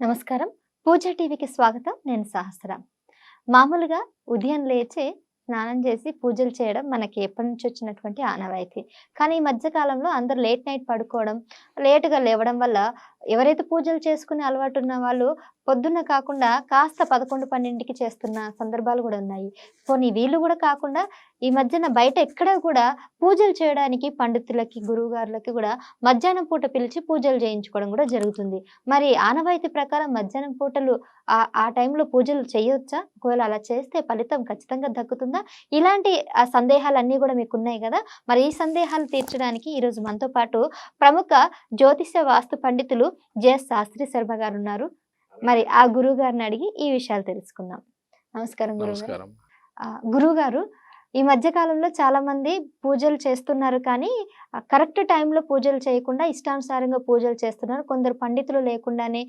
నమస్కారం. పూజ టీవీకి స్వాగతం. నేను సహస్ర మామూలుగా ఉదయం లేచి స్నానం చేసి పూజలు చేయడం మనకి ఎప్పటి నుంచి వచ్చినటువంటి ఆనవాయితీ. కానీ ఈ మధ్యకాలంలో అందరూ లేట్ నైట్ పడుకోవడం లేటుగా లేవడం వల్ల ఎవరైతే పూజలు చేసుకునే అలవాటు ఉన్న వాళ్ళు పొద్దున్న కాకుండా కాస్త పదకొండు పన్నెండుకి చేస్తున్న సందర్భాలు కూడా ఉన్నాయి. పోనీ వీళ్ళు కూడా కాకుండా ఈ మధ్యన బయట ఎక్కడ కూడా పూజలు చేయడానికి పండితులకి గురువుగారులకి కూడా మధ్యాహ్నం పూట పిలిచి పూజలు చేయించుకోవడం కూడా జరుగుతుంది. మరి ఆనవాయితీ ప్రకారం మధ్యాహ్నం పూటలు ఆ ఆ టైంలో పూజలు చేయొచ్చా? ఒకవేళ అలా చేస్తే ఫలితం ఖచ్చితంగా దక్కుతుందా? ఇలాంటి ఆ సందేహాలన్నీ కూడా మీకు ఉన్నాయి కదా? మరి ఈ సందేహాలు తీర్చడానికి ఈరోజు మనతో పాటు ప్రముఖ జ్యోతిష్య వాస్తు పండితులు జెఎస్ శాస్త్రి శర్మ గారు ఉన్నారు. మరి ఆ గురువు గారిని అడిగి ఈ విషయాలు తెలుసుకుందాం. నమస్కారం గురువు గారు గురువు గారు ఈ మధ్య కాలంలో పూజలు చేస్తున్నారు కానీ కరెక్ట్ టైంలో పూజలు చేయకుండా ఇష్టానుసారంగా పూజలు చేస్తున్నారు. కొందరు పండితులు లేకుండానే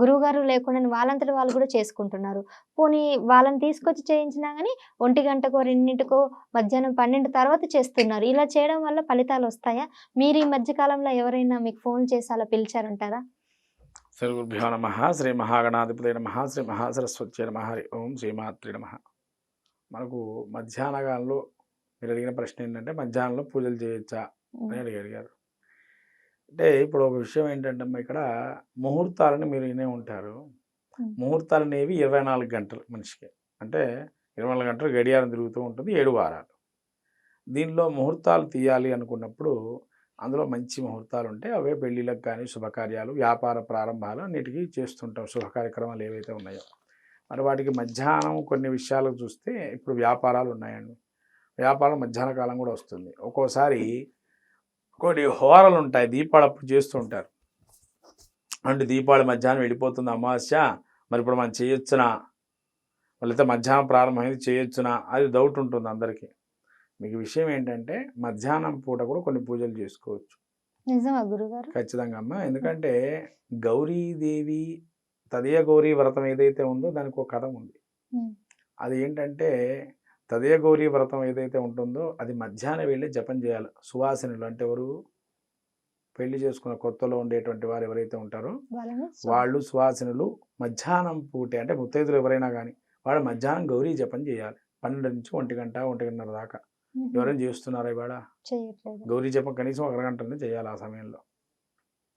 గురువుగారు లేకుండానే వాళ్ళంతటి వాళ్ళు కూడా చేసుకుంటున్నారు. పోనీ వాళ్ళని తీసుకొచ్చి చేయించినా కానీ ఒంటి గంటకో రెండింటికో మధ్యాహ్నం పన్నెండు తర్వాత చేస్తున్నారు. ఇలా చేయడం వల్ల ఫలితాలు వస్తాయా? మీరు ఈ మధ్య కాలంలో ఎవరైనా మీకు ఫోన్ చేసి అలా పిలిచారంటారా? శ్రీ గురుభ్యో నమ. శ్రీ మహాగణాధిపతి నమ. శ్రీ మహాసరస్వతి నమ. హరి ఓం శ్రీమాత్రి నమ. మనకు మధ్యాహ్న కాలంలో మీరు అడిగిన ప్రశ్న ఏంటంటే మధ్యాహ్నంలో పూజలు చేయొచ్చా అని అడిగి అడిగారు అంటే ఇప్పుడు ఒక విషయం ఏంటంటే అమ్మా ఇక్కడ ముహూర్తాలని మీరు వినే ఉంటారు. ముహూర్తాలు అనేవి ఇరవై నాలుగు గంటలు మనిషికి. అంటే ఇరవై నాలుగు గంటలు గడియారం తిరుగుతూ ఉంటుంది ఏడు వారాలు. దీనిలో ముహూర్తాలు తీయాలి అనుకున్నప్పుడు అందులో మంచి ముహూర్తాలు ఉంటాయి అవే పెళ్ళిళ్ళకి కానీ శుభకార్యాలు వ్యాపార ప్రారంభాలు అన్నిటికీ చేస్తుంటాం. శుభ కార్యక్రమాలు ఏవైతే ఉన్నాయో. మరి వాటికి మధ్యాహ్నం కొన్ని విషయాలు చూస్తే ఇప్పుడు వ్యాపారాలు ఉన్నాయండి. వ్యాపారం మధ్యాహ్న కాలం కూడా వస్తుంది. ఒక్కోసారి కొన్ని హోరలు ఉంటాయి. దీపాలు అప్పుడు చేస్తూ ఉంటారు. అంటే దీపావళి మధ్యాహ్నం వెళ్ళిపోతుంది అమావాస్య మరి ఇప్పుడు మనం చేయొచ్చునా? లేకపోతే మధ్యాహ్నం ప్రారంభమైంది చేయొచ్చునా? అది డౌట్ ఉంటుంది అందరికీ. మీకు విషయం ఏంటంటే మధ్యాహ్నం పూట కూడా కొన్ని పూజలు చేసుకోవచ్చు. ఖచ్చితంగా అమ్మ. ఎందుకంటే గౌరీదేవి తదయ గౌరీ వ్రతం ఏదైతే ఉందో దానికి ఒక కథ ఉంది. అది ఏంటంటే తదయ గౌరీ వ్రతం ఏదైతే ఉంటుందో అది మధ్యాహ్నం వెళ్ళి జపం చేయాలి. సువాసినులు అంటే ఎవరు? పెళ్ళి చేసుకున్న కొత్తలో ఉండేటువంటి వారు ఎవరైతే ఉంటారో వాళ్ళు సువాసినులు మధ్యాహ్నం పూటే అంటే ముత్తైదులు ఎవరైనా కానీ వాళ్ళు మధ్యాహ్నం గౌరీ జపం చేయాలి. పన్నెండు నుంచి ఒంటి గంట ఒంటి గంటన్నర దాకా. ఎవరైనా చేస్తున్నారా ఇవాళ? గౌరీ జపం కనీసం ఒక అరగంటనే చేయాలి ఆ సమయంలో.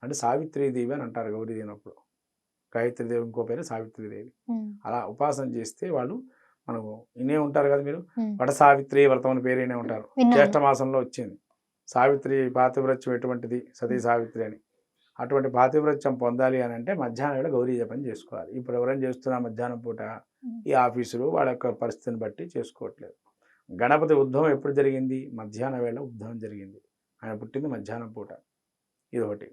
అంటే సావిత్రీదేవి అని అంటారు గౌరీ దేనప్పుడు గాయత్రీదేవి ఇంకో పేరు సావిత్రీదేవి. అలా ఉపాసన చేస్తే వాళ్ళు మనకు ఇనే ఉంటారు కదా మీరు. వట సావిత్రి వ్రతం అని పేరు వినే ఉంటారు. జ్యేష్ఠ మాసంలో వచ్చింది. సావిత్రి పాతివ్రత్యం ఎటువంటిది? సతీ సావిత్రి అని. అటువంటి పాతివ్రత్యం పొందాలి అని అంటే మధ్యాహ్నం వేళ గౌరీ జపం చేసుకోవాలి. ఇప్పుడు ఎవరైనా చేస్తున్నా మధ్యాహ్నం పూట. ఈ ఆఫీసులు వాళ్ళ యొక్క పరిస్థితిని బట్టి చేసుకోవట్లేదు. గణపతి ఉద్భవం ఎప్పుడు జరిగింది? మధ్యాహ్నం వేళ ఉద్భవం జరిగింది. ఆయన పుట్టింది మధ్యాహ్నం పూట. ఇది ఒకటి.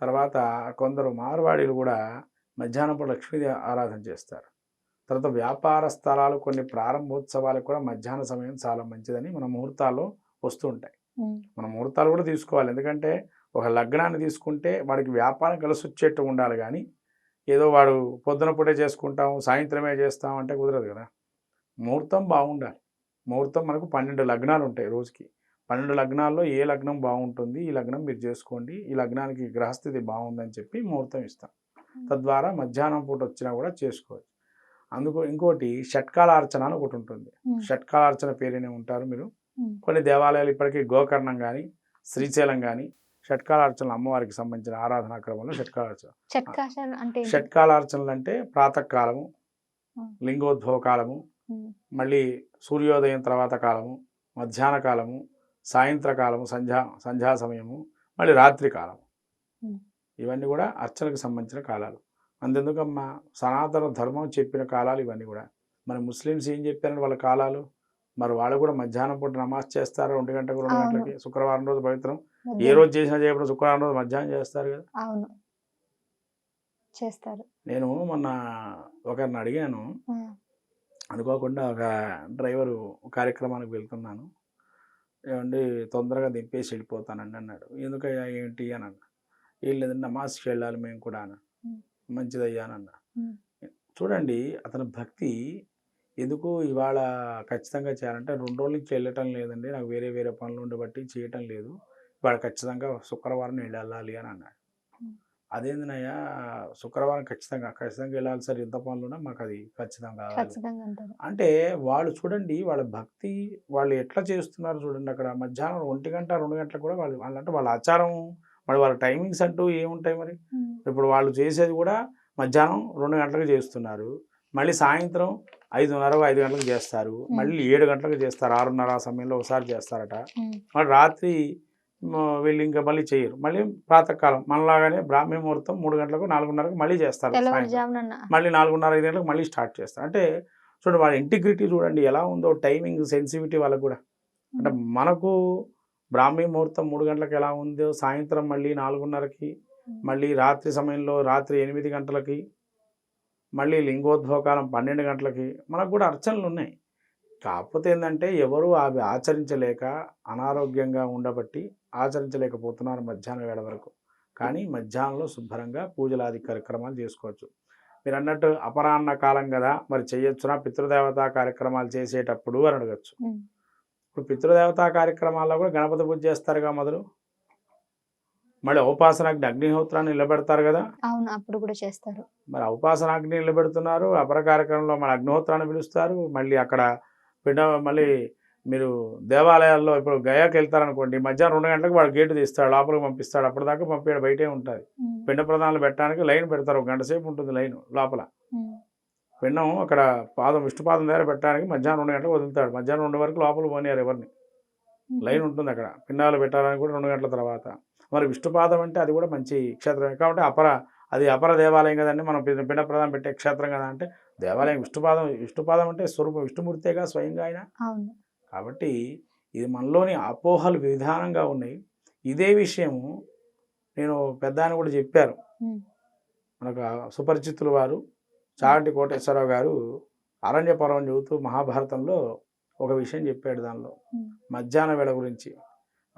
తర్వాత కొందరు మార్వాడీలు కూడా మధ్యాహ్నం పూట లక్ష్మీదేవి ఆరాధన చేస్తారు. తర్వాత వ్యాపార స్థలాలు కొన్ని ప్రారంభోత్సవాలకు కూడా మధ్యాహ్న సమయం చాలా మంచిదని మన ముహూర్తాల్లో వస్తూ ఉంటాయి. మన ముహూర్తాలు కూడా తీసుకోవాలి. ఎందుకంటే ఒక లగ్నాన్ని తీసుకుంటే వాడికి వ్యాపారం కలిసి వచ్చేట్టు ఉండాలి కానీ ఏదో వాడు పొద్దున పూటే చేసుకుంటాం సాయంత్రమే చేస్తాం అంటే కుదరదు కదా. ముహూర్తం బాగుండాలి. ముహూర్తం మనకు పన్నెండు లగ్నాలు ఉంటాయి రోజుకి. పన్నెండు లగ్నాల్లో ఏ లగ్నం బాగుంటుంది ఈ లగ్నం మీరు చేసుకోండి ఈ లగ్నానికి గ్రహస్థితి బాగుందని చెప్పి ముహూర్తం ఇస్తాం. తద్వారా మధ్యాహ్నం పూట వచ్చినా కూడా చేసుకోవచ్చు అందుకు ఇంకోటి షట్కాలార్చన అని ఒకటి ఉంటుంది. షట్కాలార్చన పేరునే ఉంటారు మీరు. కొన్ని దేవాలయాలు ఇప్పటికీ గోకర్ణం కానీ శ్రీశైలం కానీ షట్కాలార్చనలు అమ్మవారికి సంబంధించిన ఆరాధనా క్రమంలో షట్కాలార్చన? షట్కాలార్చనలు అంటే ప్రాతకాలము. లింగోద్భవ కాలము. మళ్ళీ సూర్యోదయం తర్వాత కాలము మధ్యాహ్న కాలము సాయంత్రకాలము సంధ్యా సంధ్యా సమయము మళ్ళీ రాత్రి కాలము. ఇవన్నీ కూడా అర్చనకు సంబంధించిన కాలాలు. అంతెందుకమ్మా? సనాతన ధర్మం చెప్పిన కాలాలు ఇవన్నీ కూడా. మన ముస్లిమ్స్ ఏం చెప్పారంటే వాళ్ళ కాలాలు? మరి వాళ్ళు కూడా మధ్యాహ్నం పూట నమాజ్ చేస్తారు? ఒంటి గంటకు రెండు. గంటలకి? శుక్రవారం రోజు పవిత్రం. ఏ. రోజు చేసినా చేయప్పుడు శుక్రవారం రోజు మధ్యాహ్నం చేస్తారు కదా? అవును. చేస్తారు. నేను మొన్న ఒకరిని అడిగాను. అనుకోకుండా ఒక డ్రైవరు కార్యక్రమానికి వెళ్తున్నాను. ఏమండి? తొందరగా దింపేసి వెళ్ళిపోతానండి అన్నాడు. ఎందుకయ్యా? ఏంటి? అని అన్న ఏం లేదండి నమాజ్కి వెళ్ళాలి మేము కూడా అన్న. మంచిదయ్యా అని అన్న. Hmm. చూడండి అతని భక్తి ఎందుకు ఇవాళ ఖచ్చితంగా చేయాలంటే రెండు రోజుల నుంచి వెళ్ళటం లేదండి. నాకు వేరే వేరే పనులు ఉండబట్టి చేయటం లేదు. ఇవాళ ఖచ్చితంగా శుక్రవారం వెళ్ళాలి అని అన్నాడు. అదేందినయ్యా శుక్రవారం ఖచ్చితంగా ఖచ్చితంగా వెళ్ళాలి సార్ ఎంత పనులున్నా మాకు అది ఖచ్చితంగా అంటే వాళ్ళు చూడండి వాళ్ళ భక్తి వాళ్ళు ఎట్లా చేస్తున్నారు చూడండి అక్కడ. మధ్యాహ్నం ఒంటి గంట రెండు గంటలకు కూడా వాళ్ళు వాళ్ళంటే వాళ్ళ ఆచారం మరి వాళ్ళ టైమింగ్స్ అంటూ ఏముంటాయి మరి? ఇప్పుడు వాళ్ళు చేసేది కూడా మధ్యాహ్నం రెండు గంటలకు చేస్తున్నారు. మళ్ళీ సాయంత్రం ఐదున్నర ఐదు గంటలకు చేస్తారు. మళ్ళీ ఏడు గంటలకు చేస్తారు. ఆరున్నర ఆ సమయంలో ఒకసారి చేస్తారట. మరి రాత్రి వీళ్ళు ఇంకా మళ్ళీ చేయరు. మళ్ళీ ప్రాతకాలం మనలాగానే బ్రాహ్మీ ముహూర్తం మూడు గంటలకు నాలుగున్నరకు మళ్ళీ చేస్తారు మళ్ళీ నాలుగున్నర ఐదు గంటలకు మళ్ళీ స్టార్ట్ చేస్తారు. అంటే చూడండి వాళ్ళ ఇంటిగ్రిటీ చూడండి ఎలా ఉందో టైమింగ్ సెన్సిటివిటీ వాళ్ళకు కూడా. అంటే మనకు బ్రాహ్మీ ముహూర్తం మూడు గంటలకు ఎలా ఉందో సాయంత్రం మళ్ళీ నాలుగున్నరకి మళ్ళీ రాత్రి సమయంలో రాత్రి ఎనిమిది గంటలకి మళ్ళీ లింగోద్భవకాలం పన్నెండు గంటలకి మనకు కూడా అర్చనలు ఉన్నాయి. కాకపోతే ఏంటంటే ఎవరు అవి ఆచరించలేక అనారోగ్యంగా ఉండబట్టి ఆచరించలేకపోతున్నారు మధ్యాహ్నం వేళ వరకు. కానీ మధ్యాహ్నంలో శుభ్రంగా పూజలాది కార్యక్రమాలు చేసుకోవచ్చు. మీరు అన్నట్టు అపరాహ్న కాలం కదా మరి చేయొచ్చునా? పితృదేవతా కార్యక్రమాలు చేసేటప్పుడు అని అడగచ్చు. ఇప్పుడు పితృదేవతా కార్యక్రమాల్లో కూడా గణపతి పూజ చేస్తారుగా మొదలు. మళ్ళీ ఉపాసనాగ్ని అగ్నిహోత్రాన్ని నిలబెడతారు కదా. అవును అప్పుడు కూడా చేస్తారు. మరి ఉపాసనాగ్ని నిలబెడుతున్నారు అపర కార్యక్రమంలో మన అగ్నిహోత్రాన్ని పిలుస్తారు మళ్ళీ అక్కడ పిండ మళ్ళీ మీరు దేవాలయాల్లో ఇప్పుడు గయాకి వెళ్తారనుకోండి మధ్యాహ్నం రెండు గంటలకు వాడు గేటు తీస్తాడు లోపలికి పంపిస్తాడు అప్పటిదాకా పంపించాడు బయటే ఉంటుంది. పిండ ప్రదానాలు పెట్టడానికి లైన్ పెడతారు ఒక గంట సేపు ఉంటుంది లైన్ లోపల. పిండం అక్కడ పాదం విష్ణుపాదం దగ్గర పెట్టడానికి మధ్యాహ్నం రెండు గంటలకు వదులుతాడు. మధ్యాహ్నం రెండు వరకు లోపల పోనీయారు ఎవరిని. లైన్ ఉంటుంది అక్కడ. పిండాలు పెట్టాలని కూడా రెండు గంటల తర్వాత. మరి విష్ణుపాదం అంటే అది కూడా మంచి క్షేత్రమే. కాబట్టి అపర అది అపర దేవాలయం కదండి. మనం పిండ ప్రదానం పెట్టే క్షేత్రం కదా అంటే దేవాలయం విష్ణుపాదం విష్ణుపాదం అంటే స్వరూపం విష్ణుమూర్తిగా స్వయంగా ఆయన. అవును. కాబట్టి ఇది మనలోని అపోహలు విధానంగా ఉన్నాయి. ఇదే విషయము నేను పెద్ద కూడా చెప్పారు. మనకు సుపరిచితులు వారు. చాగంటి కోటేశ్వరరావు గారు అరణ్య పర్వం చదువుతూ మహాభారతంలో ఒక విషయం చెప్పాడు దానిలో. మధ్యాహ్న వేళ గురించి.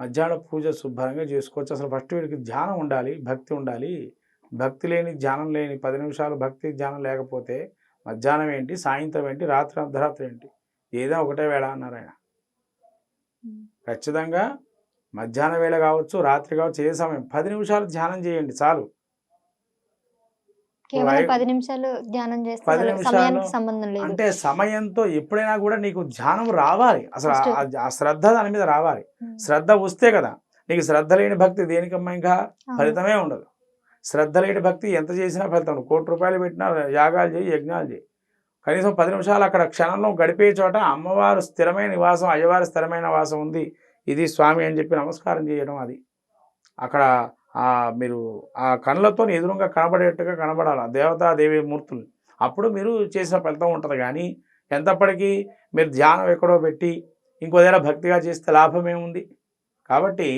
మధ్యాహ్న పూజ శుభ్రంగా చేసుకోవచ్చు. అసలు ఫస్ట్ వీడికి ధ్యానం ఉండాలి భక్తి ఉండాలి. భక్తి లేని ధ్యానం లేని పది నిమిషాలు భక్తి ధ్యానం లేకపోతే మధ్యాహ్నం ఏంటి సాయంత్రం ఏంటి రాత్రి అర్ధరాత్రి ఏంటి? ఏదో ఒకటే వేళ అన్నారు ఆయన. ఖచ్చితంగా మధ్యాహ్న వేళ కావచ్చు రాత్రి కావచ్చు ఏ సమయం? పది నిమిషాలు ధ్యానం చేయండి చాలు. కేవలం పది నిమిషాలు ధ్యానం సమయానికి సంబంధం లేదు. అంటే సమయంతో ఎప్పుడైనా కూడా నీకు ధ్యానం రావాలి. అసలు ఆ- శ్రద్ధ దాని మీద రావాలి. శ్రద్ధ వస్తే కదా నీకు శ్రద్ధ లేని భక్తి దేనికమ్మా ఇంకా. ఫలితమే ఉండదు. శ్రద్ధ లేని భక్తి ఎంత చేసినా ఫలితం. కోటి రూపాయలు పెట్టినా యాగాలు చేయి యజ్ఞాలు చేయి. కనీసం పది నిమిషాలు అక్కడ క్షణంలో గడిపే చోట అమ్మవారు స్థిరమైన నివాసం అయ్యవారి స్థిరమైన వాసం ఉంది. ఇది స్వామి అని చెప్పి నమస్కారం చేయడం అది. అక్కడ మీరు ఆ కళ్ళతో ఎదురుగా కనబడేట్టుగా కనబడాలి ఆ దేవతా దేవి మూర్తులు అప్పుడు మీరు చేసిన ఫలితం ఉంటుంది. కానీ ఎంతప్పటికీ మీరు ధ్యానం ఎక్కడో పెట్టి ఇంకో దగ్గర భక్తిగా చేస్తే లాభం ఏముంది? కాబట్టి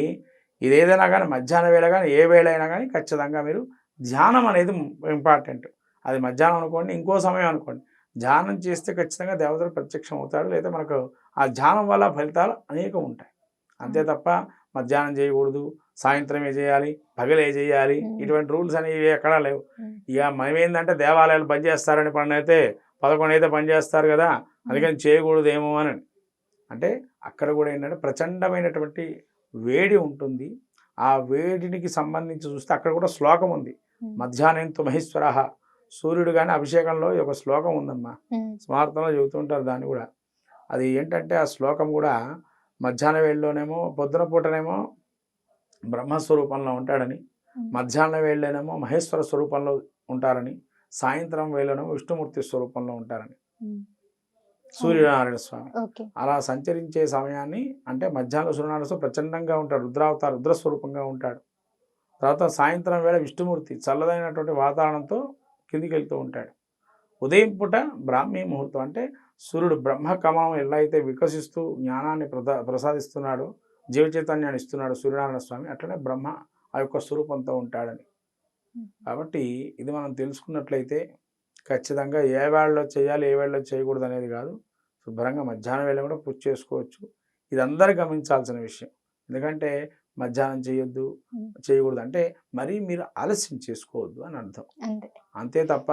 ఇది ఏదైనా కానీ మధ్యాహ్న వేళ కానీ ఏ వేళ అయినా కానీ ఖచ్చితంగా మీరు ధ్యానం అనేది ఇంపార్టెంట్. అది మధ్యాహ్నం అనుకోండి ఇంకో సమయం అనుకోండి. ధ్యానం చేస్తే ఖచ్చితంగా దేవతలు ప్రత్యక్షం అవుతాడు లేదా మనకు ఆ ధ్యానం వల్ల ఫలితాలు అనేకం ఉంటాయి. అంతే తప్ప మధ్యాహ్నం చేయకూడదు సాయంత్రమే చేయాలి పగలే చేయాలి. ఇటువంటి రూల్స్ అనేవి ఎక్కడా లేవు. ఇక మనం ఏంటంటే దేవాలయాలు బంద్ చేస్తారని పని అయితే పదకొండు అయితే పని చేస్తారు కదా. అందుకని చేయకూడదేమో అని. అంటే అక్కడ కూడా ఏంటంటే ప్రచండమైనటువంటి వేడి ఉంటుంది. ఆ వేడినికి సంబంధించి చూస్తే అక్కడ కూడా శ్లోకం ఉంది. మధ్యాహ్నంతో మహేశ్వర సూర్యుడు కానీ అభిషేకంలో ఒక శ్లోకం ఉందమ్మా. స్మార్థంలో చెబుతుంటారు దాన్ని కూడా. అది ఏంటంటే ఆ శ్లోకం కూడా మధ్యాహ్న వేళలోనేమో పొద్దున పూటనేమో బ్రహ్మస్వరూపంలో ఉంటాడని మధ్యాహ్న వేళలోనేమో మహేశ్వర స్వరూపంలో ఉంటారని సాయంత్రం వేళనేమో విష్ణుమూర్తి స్వరూపంలో ఉంటారని. సూర్యనారాయణ స్వామి. అలా సంచరించే సమయాన్ని అంటే మధ్యాహ్నం సూర్యనారాయణ స్వామి ప్రచండంగా ఉంటాడు రుద్రావతార రుద్రస్వరూపంగా ఉంటాడు. తర్వాత సాయంత్రం వేళ విష్ణుమూర్తి చల్లదైనటువంటి వాతావరణంతో కిందికి వెళ్తూ ఉంటాడు. ఉదయం పూట బ్రాహ్మీ ముహూర్తం అంటే సూర్యుడు బ్రహ్మ కమలం ఎలా అయితే వికసిస్తూ జ్ఞానాన్ని ప్రదా ప్రసాదిస్తున్నాడో జీవ చైతన్యాన్ని ఇస్తున్నాడు సూర్యనారాయణ స్వామి అట్లనే బ్రహ్మ ఆ యొక్క స్వరూపంతో ఉంటాడని. కాబట్టి ఇది మనం తెలుసుకున్నట్లయితే ఖచ్చితంగా ఏ వేళలో చేయాలి ఏ వేళలో చేయకూడదు అనేది కాదు. శుభ్రంగా మధ్యాహ్నం వేళ కూడా పూజ చేసుకోవచ్చు. ఇది అందరూ గమనించాల్సిన విషయం. ఎందుకంటే మధ్యాహ్నం చేయొద్దు. చేయకూడదు. అంటే మరీ మీరు ఆలస్యం చేసుకోవద్దు అని అర్థం. అంతే. అంతే తప్ప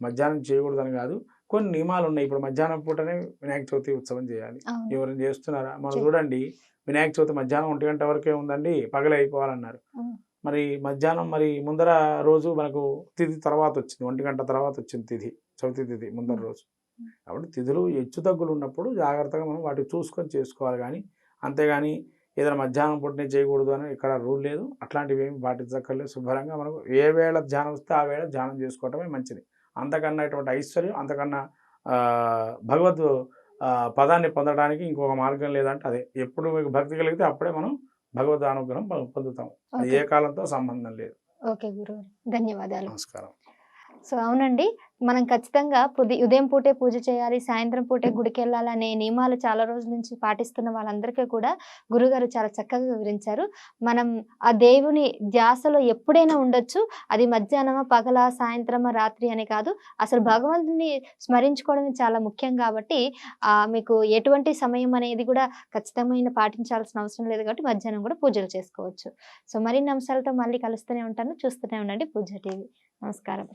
మధ్యాహ్నం చేయకూడదని కాదు. కొన్ని నియమాలు ఉన్నాయి. ఇప్పుడు మధ్యాహ్నం పూటనే వినాయక చవితి ఉత్సవం చేయాలి. ఎవరైనా చేస్తున్నారా? మనం చూడండి వినాయక చవితి మధ్యాహ్నం ఒంటి గంట వరకే ఉందండి. పగలే అయిపోవాలన్నారు. మరి మధ్యాహ్నం మరి ముందర రోజు మనకు తిథి తర్వాత వచ్చింది. ఒంటి గంట తర్వాత వచ్చింది తిథి చవితి తిథి ముందర రోజు. కాబట్టి తిథులు హెచ్చు తగ్గులు ఉన్నప్పుడు జాగ్రత్తగా మనం వాటిని చూసుకొని చేసుకోవాలి కానీ అంతేగాని ఏదైనా మధ్యాహ్నం పుట్టినే చేయకూడదు అని ఇక్కడ రూల్ లేదు. అట్లాంటివి ఏమి పాటించక్కర్లేదు. శుభ్రంగా మనకు ఏ వేళ ధ్యానం వస్తే ఆ వేళ ధ్యానం చేసుకోవటమే మంచిది. అంతకన్నా ఇటువంటి ఐశ్వర్యం అంతకన్నా భగవద్ పదాన్ని పొందడానికి ఇంకొక మార్గం లేదంటే అదే. ఎప్పుడు మీకు భక్తి కలిగితే అప్పుడే మనం భగవద్ అనుగ్రహం పొందుతాం. ఏ కాలంతో సంబంధం లేదు. ఓకే గురువు ధన్యవాదాలు. నమస్కారం. సో అవునండి. మనం ఖచ్చితంగా పుది ఉదయం పూటే పూజ చేయాలి సాయంత్రం పూటే గుడికి అనే నియమాలు చాలా రోజుల నుంచి పాటిస్తున్న వాళ్ళందరికీ కూడా గురుగారు చాలా చక్కగా వివరించారు. మనం ఆ దేవుని ధ్యాసలో ఎప్పుడైనా ఉండొచ్చు. అది మధ్యాహ్నమా పగల సాయంత్రమా రాత్రి అని కాదు. అసలు భగవంతుని స్మరించుకోవడమే చాలా ముఖ్యం కాబట్టి ఆ మీకు ఎటువంటి సమయం అనేది కూడా ఖచ్చితమైన పాటించాల్సిన అవసరం లేదు కాబట్టి మధ్యాహ్నం కూడా పూజలు చేసుకోవచ్చు. సో మరిన్ని అంశాలతో మళ్ళీ కలుస్తూనే ఉంటాను. చూస్తూనే ఉండండి పూజ టీవీ. నమస్కారం.